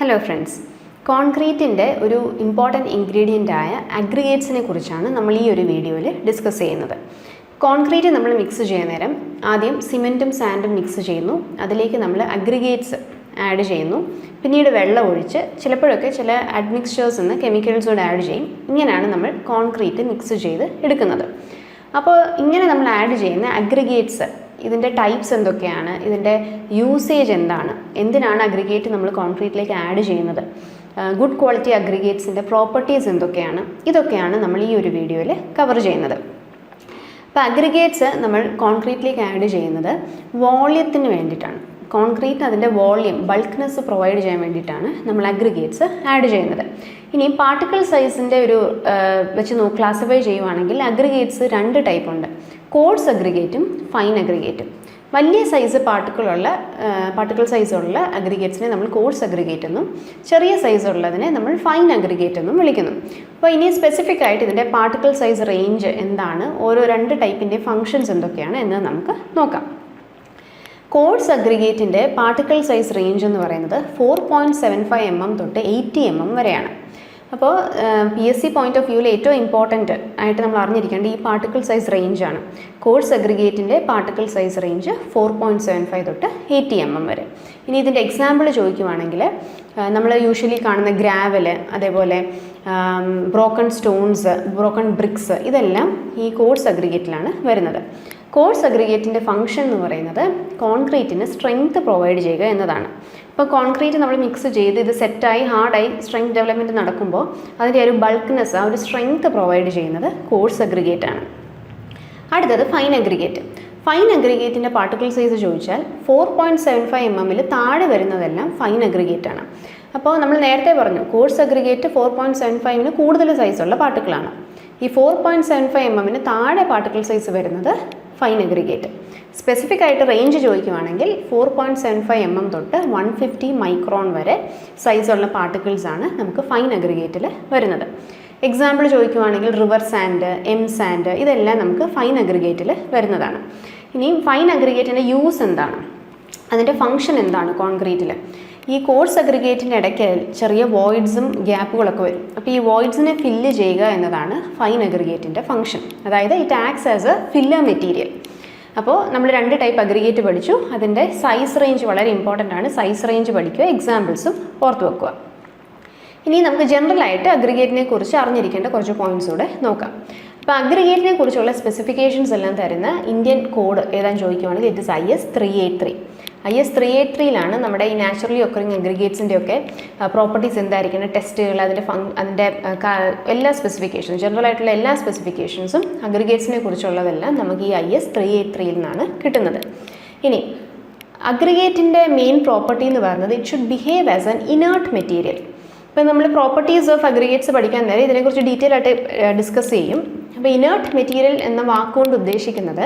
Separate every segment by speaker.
Speaker 1: Hello friends കോൺക്രീറ്റിന്റെ ഒരു important ingredient ആയ അഗ്രിഗേറ്റ്സിനെ കുറിച്ചാണ് നമ്മൾ ഈ ഒരു വീഡിയോയിൽ ഡിസ്കസ് ചെയ്യുന്നത്. കോൺക്രീറ്റ് നമ്മൾ മിക്സ് ചെയ്യുന്ന നേരം ആദ്യം സിമെന്റും സാൻഡും മിക്സ് ചെയ്യുന്നു. അതിലേക്ക് നമ്മൾ അഗ്രിഗേറ്റ്സ് ആഡ് ചെയ്യുന്നു. പിന്നീട് വെള്ളം ഒഴിച്ച് ചിലപ്പോഴൊക്കെ ചില അഡ്മിക്സ്ചേഴ്സ് എന്ന് കെമിക്കൽസ് കൂടെ ആഡ് ചെയ്യും. ഇങ്ങനെയാണ് നമ്മൾ കോൺക്രീറ്റ് മിക്സ് ചെയ്ത് എടുക്കുന്നത്. അപ്പോൾ ഇങ്ങനെ നമ്മൾ ആഡ് ചെയ്യുന്ന അഗ്രിഗേറ്റ്സ് ഇതിന്റെ ടൈപ്സ് എന്തൊക്കെയാണ്? ഇതിന്റെ യൂസേജ് എന്താണ്? എന്തിനാണ് അഗ്രിഗേറ്റ് നമ്മൾ കോൺക്രീറ്റിലേക്ക് ആഡ് ചെയ്യുന്നത്? ഗുഡ് ക്വാളിറ്റി അഗ്രിഗേറ്റ്സിന്റെ പ്രോപ്പർട്ടീസ് എന്തൊക്കെയാണ്? ഇതൊക്കെയാണ് നമ്മൾ ഈ ഒരു വീഡിയോയിൽ കവർ ചെയ്യുന്നത്. അപ്പോൾ അഗ്രിഗേറ്റ്സ് നമ്മൾ കോൺക്രീറ്റിലേക്ക് ആഡ് ചെയ്യുന്നത് വോള്യത്തിന് വേണ്ടിയിട്ടാണ്. കോൺക്രീറ്റ് അതിന്റെ വോളിയം ബൾക്ക്നെസ് പ്രൊവൈഡ് ചെയ്യാൻ വേണ്ടിയിട്ടാണ് നമ്മൾ അഗ്രിഗേറ്റ്സ് ആഡ് ചെയ്യുന്നത്. ഇനി പാർട്ടിക്കിൾ സൈസിന്റെ ഒരു വെച്ച് നോ ക്ലാസിഫൈ ചെയ്യുവാണെങ്കിൽ അഗ്രിഗേറ്റ്സ് രണ്ട് ടൈപ്പ് ഉണ്ട്. കോഡ്സ് അഗ്രിഗേറ്റും ഫൈൻ അഗ്രിഗേറ്റും വലിയ സൈസ് പാർട്ടിക്കിളുള്ള പാർട്ടിക്കിൾ സൈസുള്ള അഗ്രിഗേറ്റ്സിനെ നമ്മൾ കോഴ്സ് അഗ്രിഗേറ്റ് എന്നും ചെറിയ സൈസ് ഉള്ളതിനെ നമ്മൾ ഫൈൻ അഗ്രിഗേറ്റ് എന്നും വിളിക്കുന്നു. അപ്പോൾ ഇനി സ്പെസിഫിക് ആയിട്ട് ഇതിന്റെ പാർട്ടിക്കിൾ സൈസ് റേഞ്ച് എന്താണ്? ഓരോ രണ്ട് ടൈപ്പിന്റെ ഫങ്ഷൻസ് എന്തൊക്കെയാണ് എന്ന് നമുക്ക് നോക്കാം. കോഡ്സ് അഗ്രിഗേറ്റിന്റെ പാർട്ടിക്കിൾ സൈസ് റേഞ്ച് എന്ന് പറയുന്നത് four point seven five M M തൊട്ട് എയ്റ്റി എം എം വരെയാണ്. അപ്പോൾ P S C point of വ്യൂവിൽ ഏറ്റവും ഇമ്പോർട്ടന്റ് ആയിട്ട് നമ്മൾ അറിഞ്ഞിരിക്കേണ്ട ഈ പാർട്ടിക്കിൾ സൈസ് റേഞ്ചാണ് coarse അഗ്രിഗേറ്റിന്റെ particle size range four point seven five തൊട്ട് എയ്റ്റി എം എം വരെ. ഇനി ഇതിന്റെ എക്സാമ്പിൾ ചോദിക്കുവാണെങ്കിൽ നമ്മൾ യൂഷ്വലി കാണുന്ന ഗ്രാവൽ അതേപോലെ ബ്രോക്കൺ സ്റ്റോൺസ് ബ്രോക്കൺ ബ്രിക്സ് ഇതെല്ലാം ഈ കോഴ്സ് അഗ്രിഗേറ്റിലാണ് വരുന്നത്. കോഴ്സ് അഗ്രിഗേറ്റിന്റെ ഫംഗ്ഷൻ എന്ന് പറയുന്നത് കോൺക്രീറ്റിന് സ്ട്രെങ്ത് പ്രൊവൈഡ് ചെയ്യുക എന്നതാണ്. ഇപ്പോൾ കോൺക്രീറ്റ് നമ്മൾ മിക്സ് ചെയ്ത് ഇത് സെറ്റായി ഹാർഡായി സ്ട്രെങ്ത് ഡെവലപ്മെന്റ് നടക്കുമ്പോൾ അതിന്റെ ഒരു ബൾക്ക്നെസ് ആ ഒരു സ്ട്രെങ്ത് പ്രൊവൈഡ് ചെയ്യുന്നത് കോഴ്സ് അഗ്രിഗേറ്റ് ആണ്. അടുത്തത് ഫൈൻ അഗ്രിഗേറ്റ് ഫൈൻ അഗ്രിഗേറ്റിന്റെ പാർട്ടിക്കിൾ സൈസ് ചോദിച്ചാൽ four point seven five M എമ്മിൽ താഴെ വരുന്നതെല്ലാം ഫൈൻ അഗ്രിഗേറ്റ് ആണ്. അപ്പോൾ നമ്മൾ നേരത്തെ പറഞ്ഞു coarse aggregate four point seven ഫൈവിന് കൂടുതൽ സൈസുള്ള പാർട്ടിക്കിളാണ് ഈ four point seven five M എമ്മിന് താഴെ പാർട്ടിക്കിൾ സൈസ് വരുന്നത് ഫൈൻ അഗ്രിഗേറ്റ് സ്പെസിഫിക് ആയിട്ട് range ചോദിക്കുവാണെങ്കിൽ four point seven five M M തൊട്ട് വൺ ഫിഫ്റ്റി മൈക്രോൺ വരെ സൈസുള്ള പാർട്ടിക്കിൾസ് ആണ് നമുക്ക് ഫൈൻ അഗ്രിഗേറ്റിൽ വരുന്നത്. എക്സാമ്പിൾ ചോദിക്കുവാണെങ്കിൽ റിവർ സാൻഡ് എം സാൻഡ് ഇതെല്ലാം നമുക്ക് ഫൈൻ അഗ്രിഗേറ്റിൽ വരുന്നതാണ്. ഇനി ഫൈൻ അഗ്രിഗേറ്റിന്റെ യൂസ് എന്താണ്? അതിന്റെ ഫങ്ഷൻ എന്താണ് കോൺക്രീറ്റിൽ ഈ കോഴ്സ് അഗ്രിഗേറ്റിന്റെ ഇടയ്ക്ക് ചെറിയ വോയിഡ്സും ഗ്യാപ്പുകളൊക്കെ വരും. അപ്പോൾ ഈ വോയിഡ്സിനെ ഫില്ല് ചെയ്യുക എന്നതാണ് ഫൈൻ അഗ്രിഗേറ്റിന്റെ ഫങ്ഷൻ അതായത് it acts as a filler material അപ്പോൾ നമ്മൾ രണ്ട് ടൈപ്പ് അഗ്രിഗേറ്റ് പഠിച്ചു. അതിന്റെ സൈസ് റേഞ്ച് വളരെ ഇമ്പോർട്ടന്റ് ആണ്. സൈസ് റേഞ്ച് പഠിക്കുക എക്സാമ്പിൾസും ഓർത്ത് വെക്കുക. ഇനി നമുക്ക് ജനറലായിട്ട് അഗ്രിഗേറ്റിനെ കുറിച്ച് അറിഞ്ഞിരിക്കേണ്ട കുറച്ച് പോയിന്റ്സ് കൂടെ നോക്കാം. അപ്പോൾ അഗ്രിഗേറ്റിനെ കുറിച്ചുള്ള സ്പെസിഫിക്കേഷൻസ് എല്ലാം തരുന്ന ഇന്ത്യൻ കോഡ് ഏതാൻ ചോദിക്കുവാണെങ്കിൽ it is I S three eight three I S three eight ത്രീയിലാണ് നമ്മുടെ ഈ നാച്ചുറലി ഒക്കറിങ് അഗ്രിഗേറ്റ്സിന്റെ ഒക്കെ പ്രോപ്പർട്ടീസ് എന്തായിരിക്കണം ടെസ്റ്റുകൾ അതിന്റെ ഫങ് അതിന്റെ എല്ലാ സ്പെസിഫിക്കേഷൻസും ജനറൽ ആയിട്ടുള്ള എല്ലാ സ്പെസിഫിക്കേഷൻസും അഗ്രിഗേറ്റ്സിനെ കുറിച്ചുള്ളതെല്ലാം നമുക്ക് ഈ ഐ എസ് ത്രീ എയ്റ്റ് ത്രീയിൽ നിന്നാണ് കിട്ടുന്നത്. ഇനി അഗ്രിഗേറ്റിന്റെ മെയിൻ പ്രോപ്പർട്ടി എന്ന് പറയുന്നത് it should behave as an inert material ഇപ്പം നമ്മൾ പ്രോപ്പർട്ടീസ് ഓഫ് അഗ്രിഗേറ്റ്സ് പഠിക്കാൻ നേരം ഇതിനെക്കുറിച്ച് ഡീറ്റെയിൽ ആയിട്ട് ഡിസ്കസ് ചെയ്യും. അപ്പോൾ ഇനേർട്ട് മെറ്റീരിയൽ എന്ന വാക്കുകൊണ്ട് ഉദ്ദേശിക്കുന്നത്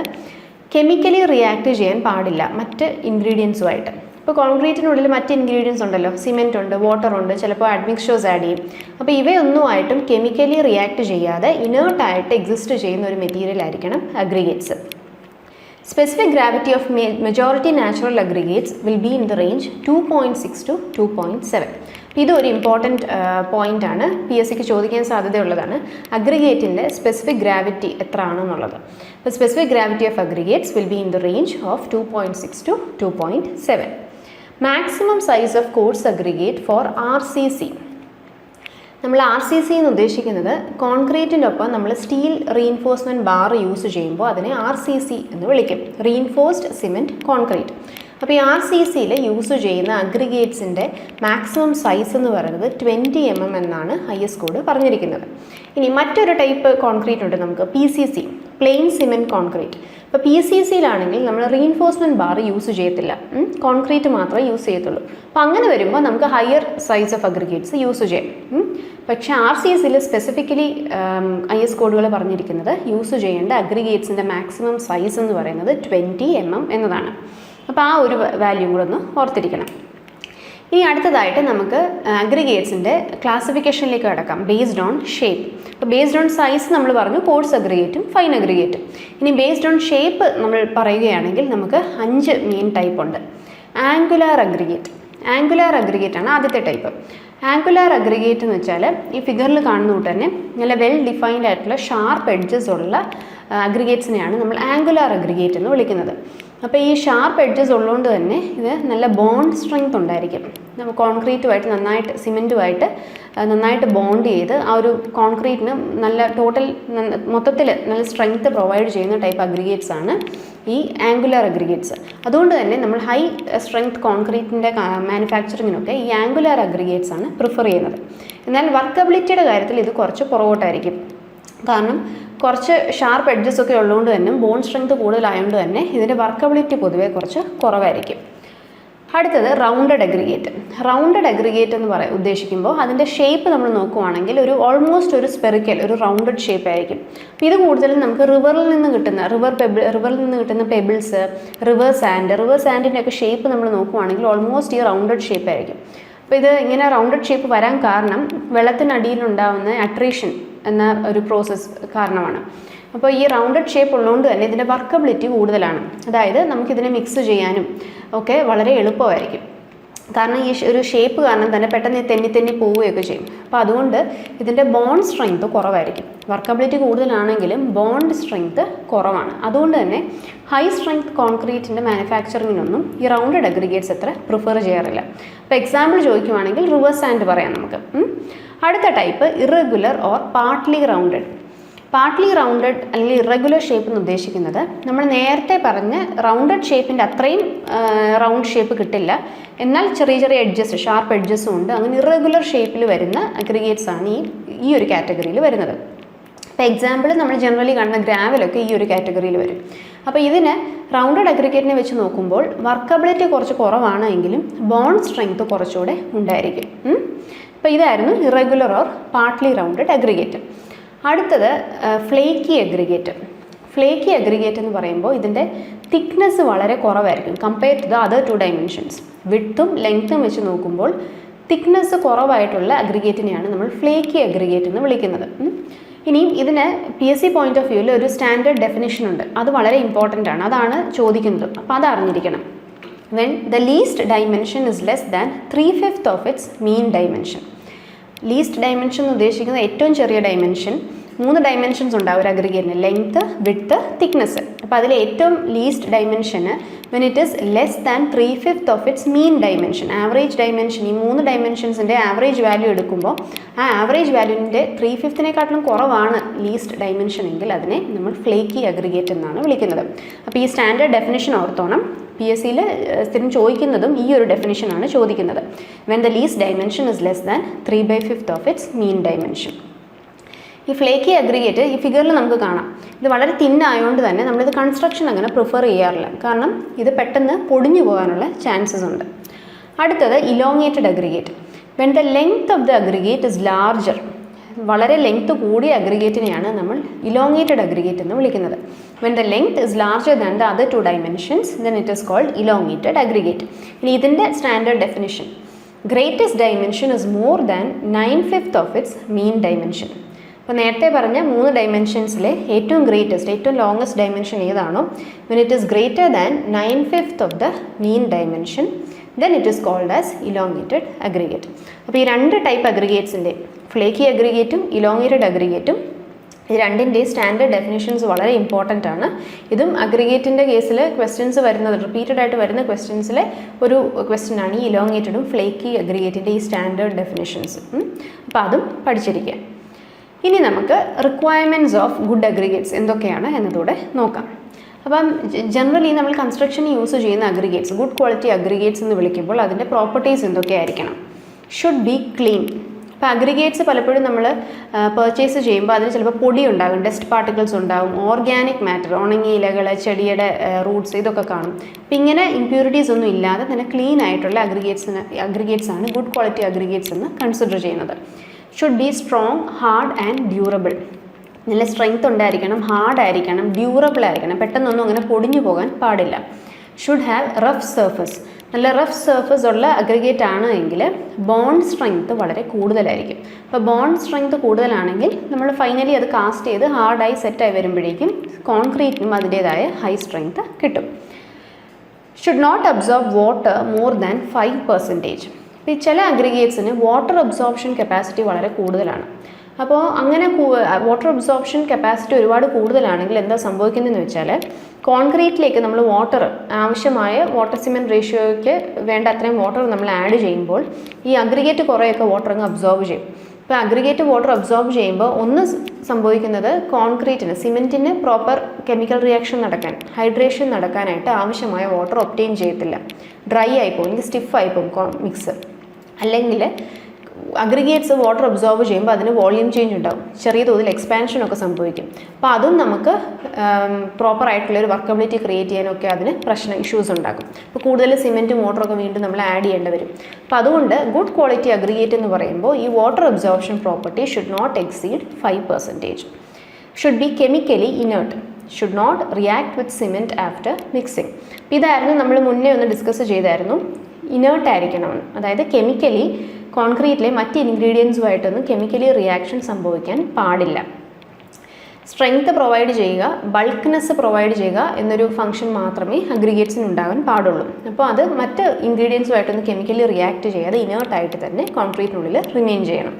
Speaker 1: കെമിക്കലി റിയാക്ട് ചെയ്യാൻ പാടില്ല മറ്റ് ഇൻഗ്രീഡിയൻസുമായിട്ട് ഇപ്പോൾ കോൺക്രീറ്റിനുള്ളിൽ മറ്റ് ഇൻഗ്രീഡിയൻസ് ഉണ്ടല്ലോ. സിമെന്റ് ഉണ്ട് വാട്ടർ ഉണ്ട് ചിലപ്പോൾ അഡ്മിക്സ്ചേഴ്സ് ആഡ് ചെയ്യും. അപ്പോൾ ഇവയൊന്നുമായിട്ടും കെമിക്കലി റിയാക്ട് ചെയ്യാതെ ഇനേർട്ടായിട്ട് എക്സിസ്റ്റ് ചെയ്യുന്ന ഒരു മെറ്റീരിയൽ ആയിരിക്കണം aggregates Specific gravity of ma- majority natural aggregates will be in the range 2.6 to 2.7. ഇത് ഒരു ഇമ്പോർട്ടന്റ് പോയിന്റ് ആണ്. പി എസ് സിക്ക് ചോദിക്കാൻ സാധ്യതയുള്ളതാണ്. അഗ്രിഗേറ്റിന്റെ സ്പെസിഫിക് ഗ്രാവിറ്റി എത്ര ആണെന്നുള്ളത് അപ്പോൾ specific gravity of aggregates will be in the range of two point six to two point seven maximum size of coarse aggregate for R C C നമ്മൾ R C C എന്ന് ഉദ്ദേശിക്കുന്നത് കോൺക്രീറ്റിന്റെ ഒപ്പം നമ്മൾ steel reinforcement bar use ചെയ്യുമ്പോൾ അതിനെ R C C എന്ന് വിളിക്കും. Reinforced cement concrete അപ്പോൾ ഈ ആർ സി സിയിൽ യൂസ് ചെയ്യുന്ന അഗ്രിഗേറ്റ്സിന്റെ മാക്സിമം സൈസ് എന്ന് പറയുന്നത് ട്വന്റി എം എം എന്നാണ് ഐ എസ് കോഡ് പറഞ്ഞിരിക്കുന്നത്. ഇനി മറ്റൊരു ടൈപ്പ് കോൺക്രീറ്റ് ഉണ്ട് നമുക്ക് P C C plain cement concrete ഇപ്പോൾ പി സി സിയിലാണെങ്കിൽ നമ്മൾ റീൻഫോഴ്സ്മെന്റ് ബാർ യൂസ് ചെയ്യത്തില്ല. കോൺക്രീറ്റ് മാത്രമേ യൂസ് ചെയ്യത്തുള്ളൂ. അപ്പോൾ അങ്ങനെ വരുമ്പോൾ നമുക്ക് higher size of aggregates use ചെയ്യാം. പക്ഷേ ആർ സി എസിൽ സ്പെസിഫിക്കലി ഐ എസ് കോഡുകൾ പറഞ്ഞിരിക്കുന്നത് യൂസ് ചെയ്യേണ്ട അഗ്രിഗേറ്റ്സിന്റെ മാക്സിമം സൈസ് എന്ന് പറയുന്നത് ട്വന്റി എം എം എന്നതാണ്. അപ്പോൾ ആ ഒരു വാല്യൂ കൂടെ ഒന്ന് ഓർത്തിരിക്കണം. ഇനി അടുത്തതായിട്ട് നമുക്ക് അഗ്രിഗേറ്റ്സിന്റെ ക്ലാസിഫിക്കേഷനിലേക്ക് കിടക്കാം. ബേസ്ഡ് ഓൺ ഷേപ്പ് അപ്പോൾ ബേസ്ഡ് ഓൺ സൈസ് നമ്മൾ പറഞ്ഞു കോഴ്സ് അഗ്രിഗേറ്റും ഫൈൻ അഗ്രിഗേറ്റും ഇനി ബേസ്ഡ് ഓൺ ഷേപ്പ് നമ്മൾ പറയുകയാണെങ്കിൽ നമുക്ക് അഞ്ച് മെയിൻ ടൈപ്പ് ഉണ്ട്. ആംഗുലാർ അഗ്രിഗേറ്റ് ആംഗുലാർ അഗ്രിഗേറ്റ് ആണ് ആദ്യത്തെ ടൈപ്പ് ആംഗുലാർ അഗ്രിഗേറ്റ് എന്ന് വെച്ചാൽ ഈ ഫിഗറിൽ കാണുന്ന തന്നെ നല്ല വെൽ ഡിഫൈൻഡ് ആയിട്ടുള്ള ഷാർപ്പ് എഡ്ജസ് ഉള്ള അഗ്രിഗേറ്റ്സിനെയാണ് നമ്മൾ ആംഗുലാർ അഗ്രിഗേറ്റ് എന്ന് വിളിക്കുന്നത്. അപ്പോൾ ഈ ഷാർപ്പ് എഡ്ജസ് ഉള്ളതുകൊണ്ട് തന്നെ ഇത് നല്ല ബോണ്ട് സ്ട്രെങ്ത് ഉണ്ടായിരിക്കും. നമ്മൾ കോൺക്രീറ്റുമായിട്ട് നന്നായിട്ട് സിമെന്റുമായിട്ട് നന്നായിട്ട് ബോണ്ട് ചെയ്ത് ആ ഒരു കോൺക്രീറ്റിന് നല്ല ടോട്ടൽ മൊത്തത്തിൽ നല്ല സ്ട്രെങ്ത് പ്രൊവൈഡ് ചെയ്യുന്ന ടൈപ്പ് അഗ്രിഗേറ്റ്സ് ആണ് ഈ ആംഗുലർ അഗ്രിഗേറ്റ്സ് അതുകൊണ്ട് തന്നെ നമ്മൾ ഹൈ സ്ട്രെങ്ത് കോൺക്രീറ്റിന്റെ മാനുഫാക്ചറിങ്ങിനൊക്കെ ഈ ആംഗുലർ അഗ്രിഗേറ്റ്സ് ആണ് പ്രിഫർ ചെയ്യുന്നത്. എന്നാൽ വർക്കബിലിറ്റിയുടെ കാര്യത്തിൽ ഇത് കുറച്ച് പുറകോട്ടായിരിക്കും. കാരണം കുറച്ച് ഷാർപ്പ് എഡ്ജസ് ഒക്കെ ഉള്ളതുകൊണ്ട് തന്നെ ബോൺ സ്ട്രെങ്ത് കൂടുതലായതുകൊണ്ട് തന്നെ ഇതിന്റെ വർക്കബിലിറ്റി പൊതുവേ കുറച്ച് കുറവായിരിക്കും. അടുത്തത് റൗണ്ടഡ് അഗ്രിഗേറ്റ് റൗണ്ടഡ് അഗ്രിഗേറ്റ് എന്ന് പറയാം ഉദ്ദേശിക്കുമ്പോൾ അതിന്റെ ഷേപ്പ് നമ്മൾ നോക്കുവാണെങ്കിൽ ഒരു ഓൾമോസ്റ്റ് ഒരു സ്പെറിക്കൽ ഒരു റൗണ്ടഡ് ഷേപ്പ് ആയിരിക്കും. ഇത് കൂടുതലും നമുക്ക് റിവറിൽ നിന്ന് കിട്ടുന്ന റിവർ പെബിൾ റിവറിൽ നിന്ന് കിട്ടുന്ന പെബിൾസ് റിവർ സാൻഡ് റിവർ സാൻഡിന്റെ ഒക്കെ ഷേപ്പ് നമ്മൾ നോക്കുവാണെങ്കിൽ ഓൾമോസ്റ്റ് ഈ റൗണ്ടഡ് ഷേപ്പ് ആയിരിക്കും. അപ്പോൾ ഇത് ഇങ്ങനെ റൗണ്ടഡ് ഷേപ്പ് വരാൻ കാരണം വെള്ളത്തിനടിയിലുണ്ടാവുന്ന അട്രീഷൻ എന്ന ഒരു പ്രോസസ്സ് കാരണമാണ്. അപ്പോൾ ഈ റൗണ്ടഡ് ഷേപ്പ് ഉള്ളതുകൊണ്ട് തന്നെ ഇതിന്റെ വർക്കബിലിറ്റി കൂടുതലാണ്. അതായത് നമുക്കിതിനെ മിക്സ് ചെയ്യാനും ഒക്കെ വളരെ എളുപ്പമായിരിക്കും. കാരണം ഈ ഒരു ഷേപ്പ് കാരണം തന്നെ പെട്ടെന്ന് തെന്നി തെന്നി പോവുകയൊക്കെ ചെയ്യും. അപ്പോൾ അതുകൊണ്ട് ഇതിന്റെ ബോൺ സ്ട്രെങ്ത് കുറവായിരിക്കും. വർക്കബിലിറ്റി കൂടുതലാണെങ്കിലും ബോണ്ട് സ്ട്രെങ്ത് കുറവാണ്. അതുകൊണ്ട് തന്നെ ഹൈ സ്ട്രെങ്ത് കോൺക്രീറ്റിന്റെ മാനുഫാക്ചറിങ്ങിനൊന്നും ഈ റൗണ്ടഡ് അഗ്രിഗേറ്റ്സ് അത്ര പ്രിഫർ ചെയ്യാറില്ല. അപ്പോൾ എക്സാമ്പിൾ ചോദിക്കുവാണെങ്കിൽ റിവേഴ്സ് ആൻഡ് പറയാം നമുക്ക്. അടുത്ത type irregular or partly rounded partly rounded അല്ലെങ്കിൽ ഇറഗുലർ ഷേപ്പ് എന്ന് ഉദ്ദേശിക്കുന്നത് നമ്മൾ നേരത്തെ പറഞ്ഞ റൗണ്ടഡ് ഷേപ്പിന്റെ അത്രയും റൗണ്ട് ഷേപ്പ് കിട്ടില്ല. എന്നാൽ ചെറിയ ചെറിയ എഡ്ജസ് ഷാർപ്പ് എഡ്ജസ്സും ഉണ്ട്. അങ്ങനെ ഇറഗുലർ ഷേപ്പിൽ വരുന്ന അഗ്രിഗേറ്റ്സ് ആണ് ഈ ഈ ഒരു കാറ്റഗറിയിൽ വരുന്നത്. ഇപ്പോൾ എക്സാമ്പിൾ നമ്മൾ ജനറലി കാണുന്ന ഗ്രാവലൊക്കെ ഈ ഒരു കാറ്റഗറിയിൽ വരും. അപ്പോൾ ഇതിന് റൗണ്ടഡ് അഗ്രിഗേറ്റിനെ വെച്ച് നോക്കുമ്പോൾ വർക്കബിലിറ്റി കുറച്ച് കുറവാണ് എങ്കിലും ബോൺ സ്ട്രെങ്ത് കുറച്ചുകൂടെ ഉണ്ടായിരിക്കും. അപ്പോൾ ഇതായിരുന്നു irregular or partly rounded aggregate അടുത്തത് ഫ്ലേക്കി അഗ്രിഗേറ്റ് ഫ്ലേക്കി അഗ്രിഗേറ്റ് എന്ന് പറയുമ്പോൾ ഇതിന്റെ തിക്നെസ് വളരെ കുറവായിരിക്കും. Compare to the other two dimensions വിട്ടും ലെങ്ത്തും വെച്ച് നോക്കുമ്പോൾ തിക്നെസ് കുറവായിട്ടുള്ള അഗ്രിഗേറ്റിനെയാണ് നമ്മൾ ഫ്ലേക്കി അഗ്രിഗേറ്റ് എന്ന് വിളിക്കുന്നത്. ഇനിയും ഇതിന് P S C point of വ്യൂവിൽ ഒരു സ്റ്റാൻഡേർഡ് ഡെഫിനിഷൻ ഉണ്ട്. അത് വളരെ ഇമ്പോർട്ടന്റ് ആണ്. അതാണ് ചോദിക്കുന്നത്. അപ്പോൾ അത് അറിഞ്ഞിരിക്കണം. When the least dimension is less than three fifth of its mean dimension least dimension എന്ന് ഉദ്ദേശിക്കുന്നത് ഏറ്റവും ചെറിയ ഡയമെൻഷൻ മൂന്ന് ഡൈമെൻഷൻസ് ഉണ്ടാവും ഒരു അഗ്രിഗേറ്റിന് ലെങ്ത്ത് വിട്ട് തിക്നെസ് അപ്പോൾ അതിൽ ഏറ്റവും least ഡയമെൻഷന് when it is less than three fifth of its mean dimension average dimension ഈ മൂന്ന് ഡയമെൻഷൻസിന്റെ ആവറേജ് വാല്യൂ എടുക്കുമ്പോൾ ആ ആവറേജ് വാല്യൂവിന്റെ ത്രീ ഫിഫ്ത്തിനെക്കാട്ടിലും കുറവാണ് ലീസ്റ്റ് ഡയമെൻഷൻ എങ്കിൽ അതിനെ നമ്മൾ ഫ്ലേക്കി അഗ്രിഗേറ്റ് എന്നാണ് വിളിക്കുന്നത്. അപ്പോൾ ഈ സ്റ്റാൻഡേർഡ് ഡെഫിനിഷൻ ഓർത്തോണം. പി എസ് സിയിൽ സ്ഥിരം ചോദിക്കുന്നതും ഈ ഒരു ഡെഫിനിഷനാണ് ചോദിക്കുന്നത്. When the least dimension is less than three by fifth of its mean dimension ഈ ഫ്ലേക്കി അഗ്രിഗേറ്റ് ഈ ഫിഗറിൽ നമുക്ക് കാണാം. ഇത് വളരെ തിന്നായതുകൊണ്ട് തന്നെ നമ്മളിത് കൺസ്ട്രക്ഷൻ അങ്ങനെ പ്രിഫർ ചെയ്യാറില്ല. കാരണം ഇത് പെട്ടെന്ന് പൊടിഞ്ഞു പോകാനുള്ള ചാൻസസ് ഉണ്ട്. അടുത്തത് elongated aggregate when the length of the aggregate is larger വളരെ ലെങ്ത് കൂടിയ അഗ്രിഗേറ്റിനെയാണ് നമ്മൾ ഇലോങ്ങേറ്റഡ് അഗ്രിഗേറ്റ് എന്ന് വിളിക്കുന്നത്. When the length is larger than the other two dimensions then it is called elongated aggregate ഇനി ഇതിന്റെ standard definition greatest dimension is more than nine fifth of its mean dimension അപ്പോൾ നേരത്തെ പറഞ്ഞ മൂന്ന് ഡൈമെൻഷൻസിലെ ഏറ്റവും ഗ്രേറ്റസ്റ്റ് ഏറ്റവും ലോങ്ങസ്റ്റ് ഡയമെൻഷൻ ഏതാണോ? When it is greater than nine fifth of the mean dimension then it is called as elongated aggregate അപ്പോൾ ഈ രണ്ട് ടൈപ്പ് അഗ്രിഗേറ്റ്സിന്റെ ഫ്ലേക്കി അഗ്രിഗേറ്റും ഇലോങ്ങേറ്റഡ് അഗ്രിഗേറ്റും ഈ രണ്ടിന്റെ സ്റ്റാൻഡേർഡ് ഡെഫിനേഷൻസ് വളരെ ഇമ്പോർട്ടന്റ് ആണ്. ഇതും അഗ്രിഗേറ്റിന്റെ കേസിൽ ക്വസ്റ്റ്യൻസ് വരുന്നത് റിപ്പീറ്റഡ് ആയിട്ട് വരുന്ന ക്വസ്റ്റ്യൻസിലെ ഒരു ക്വസ്റ്റ്യൻ ആണ് ഈ ഇലോങ്ങേറ്റഡും ഫ്ലേക്കി അഗ്രിഗേറ്റിന്റെ ഈ സ്റ്റാൻഡേർഡ് ഡെഫിനേഷൻസ് അപ്പോൾ അതും പഠിച്ചിരിക്കുക ഇനി നമുക്ക് റിക്വയർമെന്റ്സ് ഓഫ് ഗുഡ് അഗ്രിഗേറ്റ്സ് എന്തൊക്കെയാണ് എന്നതൂടെ നോക്കാം. അപ്പം ജനറലി നമ്മൾ കൺസ്ട്രക്ഷൻ യൂസ് ചെയ്യുന്ന അഗ്രിഗേറ്റ്സ് ഗുഡ് ക്വാളിറ്റി അഗ്രിഗേറ്റ്സ് എന്ന് വിളിക്കുമ്പോൾ അതിന്റെ പ്രോപ്പർട്ടീസ് എന്തൊക്കെയായിരിക്കണം? ഷുഡ് ബി ക്ലീൻ അപ്പോൾ അഗ്രിഗേറ്റ്സ് പലപ്പോഴും നമ്മൾ പർച്ചേസ് ചെയ്യുമ്പോൾ അതിന് ചിലപ്പോൾ പൊടി ഉണ്ടാകും ഡസ്റ്റ് പാർട്ടിക്കിൾസ് ഉണ്ടാകും ഓർഗാനിക് മാറ്റർ ഉണങ്ങിയ ഇലകൾ ചെടിയുടെ റൂട്ട്സ് ഇതൊക്കെ കാണും. അപ്പം ഇങ്ങനെ ഇമ്പ്യൂരിറ്റീസ് ഒന്നും ഇല്ലാതെ തന്നെ ക്ലീൻ ആയിട്ടുള്ള അഗ്രിഗേറ്റ്സിന് അഗ്രിഗേറ്റ്സ് ആണ് ഗുഡ് ക്വാളിറ്റി അഗ്രിഗേറ്റ്സ് എന്ന് കൺസിഡർ ചെയ്യുന്നത്. Should be strong hard and durable നല്ല സ്ട്രെങ്ത് ഉണ്ടായിരിക്കണം ഹാർഡ് ആയിരിക്കണം ഡ്യൂറബിൾ ആയിരിക്കണം. പെട്ടെന്നൊന്നും അങ്ങനെ പൊടിഞ്ഞു പോകാൻ പാടില്ല. ഷുഡ് ഹാവ് റഫ് സർഫസ് നല്ല റഫ് സർഫസ് ഉള്ള അഗ്രിഗേറ്റ് ആണ് എങ്കിൽ ബോണ്ട് സ്ട്രെങ്ത് വളരെ കൂടുതലായിരിക്കും. അപ്പോൾ ബോണ്ട് സ്ട്രെങ്ത് കൂടുതലാണെങ്കിൽ നമ്മൾ ഫൈനലി അത് കാസ്റ്റ് ചെയ്ത് ഹാർഡായി സെറ്റായി വരുമ്പോഴേക്കും കോൺക്രീറ്റിനും അതിന്റേതായ ഹൈ സ്ട്രെങ്ത് കിട്ടും. Should not absorb water more than five percentage ചില അഗ്രിഗേറ്റ്സിന് വാട്ടർ അബ്സോർപ്ഷൻ കപ്പാസിറ്റി വളരെ കൂടുതലാണ്. അപ്പോൾ അങ്ങനെ വാട്ടർ അബ്സോർപ്ഷൻ കപ്പാസിറ്റി ഒരുപാട് കൂടുതലാണെങ്കിൽ എന്താ സംഭവിക്കുന്നതെന്ന് വെച്ചാൽ കോൺക്രീറ്റിലേക്ക് നമ്മൾ വാട്ടർ ആവശ്യമായ വാട്ടർ സിമെന്റ് റേഷ്യോയ്ക്ക് വേണ്ട അത്രയും വാട്ടർ നമ്മൾ ആഡ് ചെയ്യുമ്പോൾ ഈ അഗ്രിഗേറ്റ് കുറേയൊക്കെ വാട്ടർ അങ്ങ് അബ്സോർബ് ചെയ്യും. ഇപ്പോൾ അഗ്രിഗേറ്റ് വാട്ടർ അബ്സോർബ് ചെയ്യുമ്പോൾ ഒന്ന് സംഭവിക്കുന്നത് കോൺക്രീറ്റിന് സിമെന്റിന് പ്രോപ്പർ കെമിക്കൽ റിയാക്ഷൻ നടക്കാൻ ഹൈഡ്രേഷൻ നടക്കാനായിട്ട് ആവശ്യമായ വാട്ടർ ഒപ്റ്റെയിൻ ചെയ്യത്തില്ല. ഡ്രൈ ആയിപ്പോകും അല്ലെങ്കിൽ സ്റ്റിഫ് ആയിപ്പോകും മിക്സ് അല്ലെങ്കിൽ അഗ്രിഗേറ്റ്സ് വാട്ടർ അബ്സോർബ് ചെയ്യുമ്പോൾ അതിന് വോളിയം ചേഞ്ച് ഉണ്ടാകും ചെറിയ തോതിൽ എക്സ്പാൻഷൻ ഒക്കെ സംഭവിക്കും. അപ്പോൾ അതും നമുക്ക് പ്രോപ്പർ ആയിട്ടുള്ള ഒരു വർക്കബിലിറ്റി ക്രിയേറ്റ് ചെയ്യാനൊക്കെ അതിന് പ്രശ്നം ഇഷ്യൂസ് ഉണ്ടാകും അപ്പോൾ കൂടുതൽ സിമെന്റും മോട്ടറൊക്കെ വീണ്ടും നമ്മൾ ആഡ് ചെയ്യേണ്ടി വരും. അപ്പോൾ അതുകൊണ്ട് ഗുഡ് ക്വാളിറ്റി അഗ്രിഗേറ്റ് എന്ന് പറയുമ്പോൾ ഈ water absorption property should not exceed five percentage should be chemically inert should not react with cement after mixing ഇതായിരുന്നു നമ്മൾ മുന്നേ ഒന്ന് ഡിസ്കസ് ചെയ്തായിരുന്നു. ഇനേർട്ട് അതായത് കെമിക്കലി കോൺക്രീറ്റിലെ മറ്റ് ഇൻഗ്രീഡിയൻസുമായിട്ടൊന്നും കെമിക്കലി റിയാക്ഷൻ സംഭവിക്കാൻ പാടില്ല. സ്ട്രെങ്ത് പ്രൊവൈഡ് ചെയ്യുക ബൾക്ക്നെസ് പ്രൊവൈഡ് ചെയ്യുക എന്നൊരു ഫംഗ്ഷൻ മാത്രമേ അഗ്രിഗേറ്റ്സിന് ഉണ്ടാകാൻ പാടുള്ളൂ. അപ്പോൾ അത് മറ്റ് ഇൻഗ്രീഡിയൻസുമായിട്ടൊന്ന് കെമിക്കലി റിയാക്ട് ചെയ്യാതെ ഇനേർട്ടായിട്ട് തന്നെ കോൺക്രീറ്റിനുള്ളിൽ റിമെയിൻ ചെയ്യണം.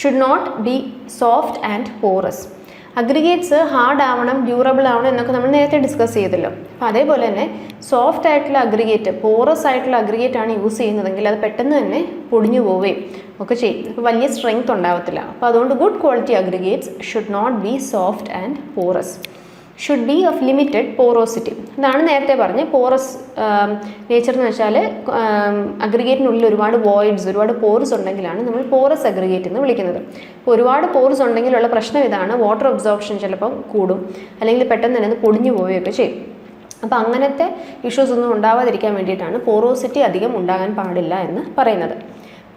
Speaker 1: Should not be soft and porous aggregates hard ആവണം ഡ്യൂറബിൾ ആവണം എന്നൊക്കെ നമ്മൾ നേരത്തെ ഡിസ്കസ് ചെയ്തല്ലോ. അപ്പോൾ അതേപോലെ തന്നെ സോഫ്റ്റ് ആയിട്ടുള്ള അഗ്രിഗേറ്റ് പോറസ് ആയിട്ടുള്ള അഗ്രിഗേറ്റ് ആണ് യൂസ് ചെയ്യുന്നതെങ്കിൽ അത് പെട്ടെന്ന് തന്നെ പൊടിഞ്ഞു പോവുകയും ഒക്കെ ചെയ്യും. അപ്പോൾ വലിയ സ്ട്രെങ്ത് ഉണ്ടാവത്തില്ല. അപ്പോൾ അതുകൊണ്ട് good quality aggregates should not be soft and porous should be of limited porosity ഇതാണ് നേരത്തെ പറഞ്ഞ് പോറസ് നേച്ചർ എന്ന് വെച്ചാൽ അഗ്രിഗേറ്റിനുള്ളിൽ ഒരുപാട് വോയിഡ്സ് ഒരുപാട് പോർസ് ഉണ്ടെങ്കിലാണ് നമ്മൾ പോറസ് അഗ്രിഗേറ്റ് എന്ന് വിളിക്കുന്നത്. അപ്പോൾ ഒരുപാട് പോർസ് ഉണ്ടെങ്കിലുള്ള പ്രശ്നം ഇതാണ്. വാട്ടർ അബ്സോർപ്ഷൻ ചിലപ്പം കൂടും. അല്ലെങ്കിൽ പെട്ടെന്ന് തന്നെ അത് പൊടിഞ്ഞു പോവുകയൊക്കെ ചെയ്യും. അപ്പോൾ അങ്ങനത്തെ ഇഷ്യൂസ് ഒന്നും ഉണ്ടാവാതിരിക്കാൻ വേണ്ടിയിട്ടാണ് പോറോസിറ്റി അധികം ഉണ്ടാകാൻ പാടില്ല എന്ന് പറയുന്നത്.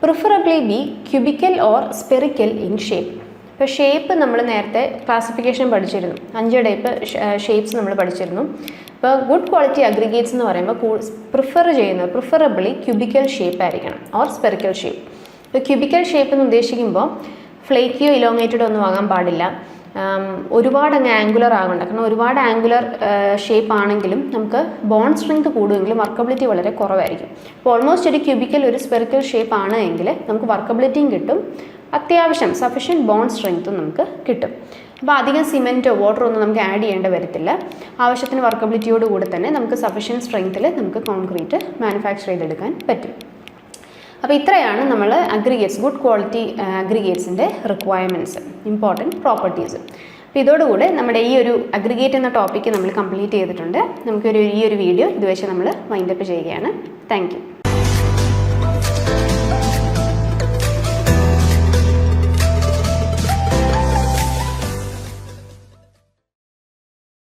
Speaker 1: Preferably be cubical or spherical in shape ഇപ്പോൾ ഷേപ്പ് നമ്മൾ നേരത്തെ ക്ലാസിഫിക്കേഷൻ പഠിച്ചിരുന്നു. അഞ്ച് ടൈപ്പ് ഷേപ്സ് നമ്മൾ പഠിച്ചിരുന്നു. ഇപ്പോൾ ഗുഡ് ക്വാളിറ്റി അഗ്രിഗേറ്റ്സ് എന്ന് പറയുമ്പോൾ പ്രിഫർ ചെയ്യുന്നത് പ്രിഫറബിളി ക്യൂബിക്കൽ ഷേപ്പ് ആയിരിക്കണം ഓർ സ്പെറിക്കൽ ഷേപ്പ് ഇപ്പോൾ ക്യൂബിക്കൽ ഷേപ്പ് എന്ന് ഉദ്ദേശിക്കുമ്പോൾ ഫ്ലേക്കിയോ ഇലോങ്ങേറ്റഡോ ഒന്നും ആകാൻ പാടില്ല. ഒരുപാട് അങ്ങ് ആംഗുലർ ആകണ്ട. കാരണം ഒരുപാട് ആംഗുലർ ഷേപ്പ് ആണെങ്കിലും നമുക്ക് ബോൺ സ്ട്രെങ്ത് കൂടുമെങ്കിലും വർക്കബിലിറ്റി വളരെ കുറവായിരിക്കും. അപ്പോൾ ഓൾമോസ്റ്റ് ഒരു ക്യൂബിക്കൽ ഒരു സ്പെറിക്കൽ ഷേപ്പ് ആണ് എങ്കിൽ നമുക്ക് വർക്കബിലിറ്റിയും കിട്ടും. അത്യാവശ്യം സഫീഷ്യന്റ് ബോൺ സ്ട്രെങ്ത്തും നമുക്ക് കിട്ടും. അപ്പോൾ അധികം സിമെന്റോ വാട്ടറോ ഒന്നും നമുക്ക് ആഡ് ചെയ്യേണ്ട വരത്തില്ല. ആവശ്യത്തിന് വർക്കബിലിറ്റിയോട് കൂടെ തന്നെ നമുക്ക് സഫീഷ്യന്റ് സ്ട്രെങ്ത്തിൽ നമുക്ക് കോൺക്രീറ്റ് മാനുഫാക്ചർ ചെയ്തെടുക്കാൻ പറ്റും. അപ്പോൾ ഇത്രയാണ് നമ്മൾ അഗ്രിഗേറ്റ്സ് ഗുഡ് ക്വാളിറ്റി അഗ്രിഗേറ്റ്സിന്റെ റിക്വയർമെന്റ്സ് ഇമ്പോർട്ടന്റ് പ്രോപ്പർട്ടീസ് അപ്പോൾ ഇതോടുകൂടെ നമ്മുടെ ഈ ഒരു അഗ്രിഗേറ്റ് എന്ന ടോപ്പിക്ക് നമ്മൾ കംപ്ലീറ്റ് ചെയ്തിട്ടുണ്ട്. നമുക്കൊരു ഈ ഒരു വീഡിയോ ഇത് വെച്ച് നമ്മൾ വൈൻഡപ്പ് ചെയ്യുകയാണ്. താങ്ക്